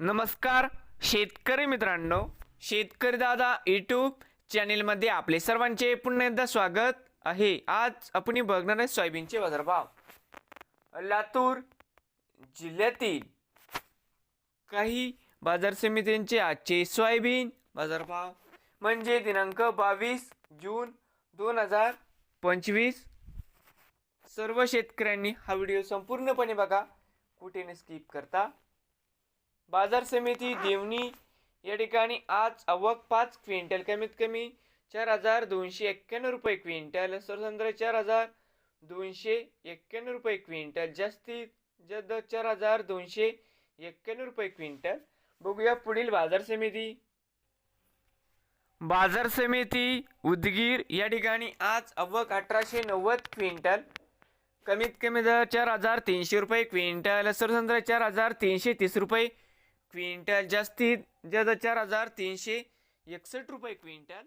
नमस्कार शेतकरी मित्रांनो शेतकरी दादा यूट्यूब चॅनेलमध्ये आपले सर्वांचे पुन्हा एकदा स्वागत आहे. आज आपण बघणार आहे सोयाबीनचे बाजारभाव. लातूर जिल्ह्यातील काही बाजार समित्यांचे आजचे सोयाबीन बाजारभाव म्हणजे दिनांक बावीस जून दोन हजार पंचवीस. सर्व शेतकऱ्यांनी हा व्हिडिओ संपूर्णपणे बघा. कुठे न स्किप करता. बाजार समिती देवणी या ठिकाणी आज आवक पाच क्विंटल कमीत कमी चार हजार दोनशे एक्क्याण्णव रुपये क्विंटल सरसंद्र चार हजार दोनशे एक्क्याण्णव रुपये क्विंटल जास्तीत जास्त चार हजार दोनशे एक्क्याण्णव रुपये क्विंटल. बघूया पुढील बाजार समिती. बाजार समिती उदगीर या ठिकाणी आज अवक अठराशे नव्वद क्विंटल कमीत कमी दर चार हजार तीनशे रुपये क्विंटल सरसंद्र चार हजार तीनशे तीस रुपये क्विंटल जास्तीत जास्त चार हजार तीनशे एकसष्ट रुपये क्विंटल.